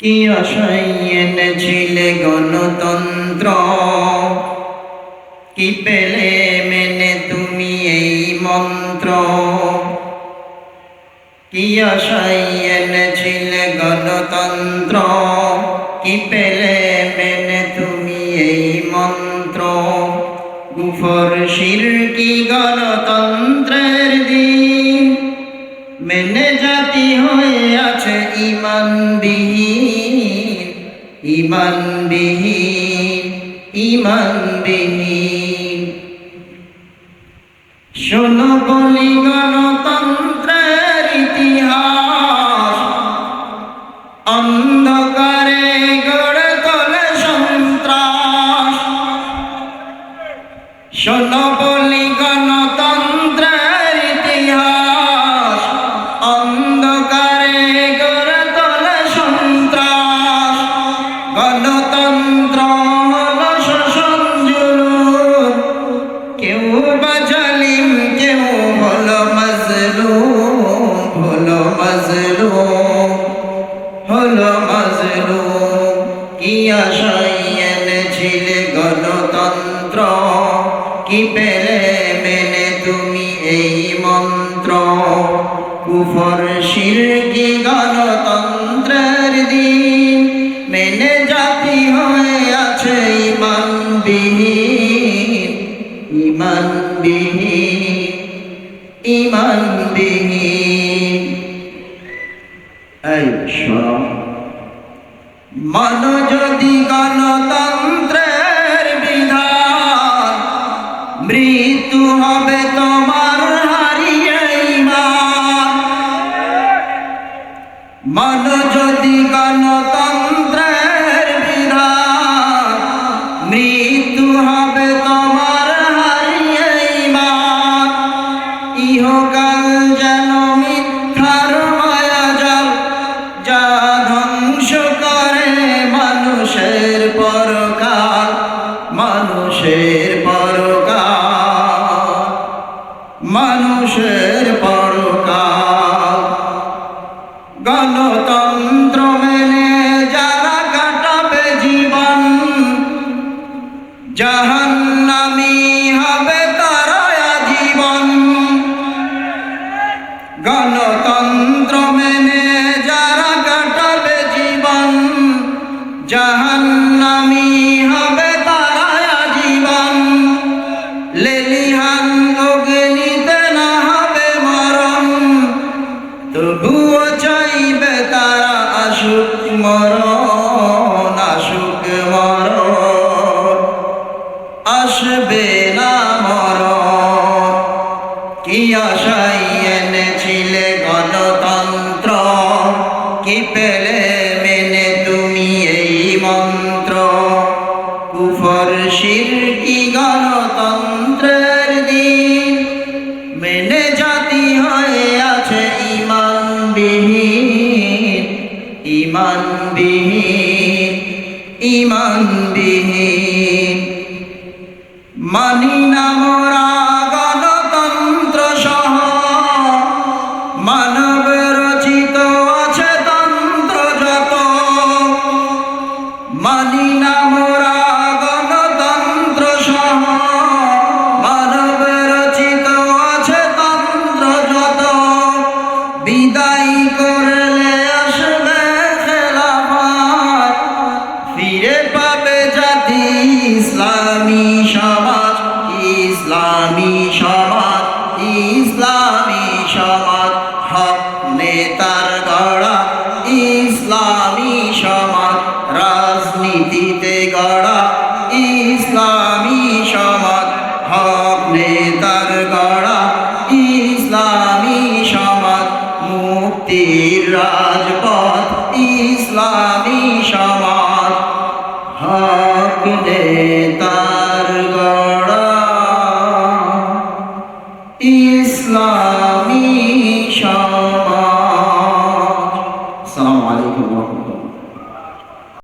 কি আশাই এনেছিলে গণতন্ত্র? কি পেলে মেনে তুমি এই মন্ত্র? কি আশাই এনেছিলে গণতন্ত্র? কি পেলে মেনে তুমি এই মন্ত্র? গুফর শির কি গণতন্ত্রের দিন? মেনে জাতি হয়ে আছে ইমান বিহীন ইমান বিহীন ইমান শোনো বলি গণতন্ত্রের কি পেলে মেনে তুমি এই মন্ত্র? কুফর শিরকি গণতন্ত্রের দিন, মেনে জাতি হয়ে আছে ইমান বিহীন ইমান বিহীন ইমান বিহীন মান যদি গণতন্ত্রের মান যদি গণতন্ত্রের বিধান মৃত্যু হবে গণতন্ত্র মেনে যারা কাটাবে জীবন, জাহান্নামী হবে তারা জীবন লেলিহান অগ্নিতে না হবে মরণ, তবুও চাইবে তারা আসুক মরণ আসুক মরণ। আসবে না মরণ, কি আশাই মন্ত্র, কুফর শিরকি গণতন্ত্রের দিন। মেনে জাতি হয়ে আছে ইমান বিহীন ইমান বিহীন ইমান বিহীন মানি না ইসলামী সমাজ ইসলামী সমাজ। না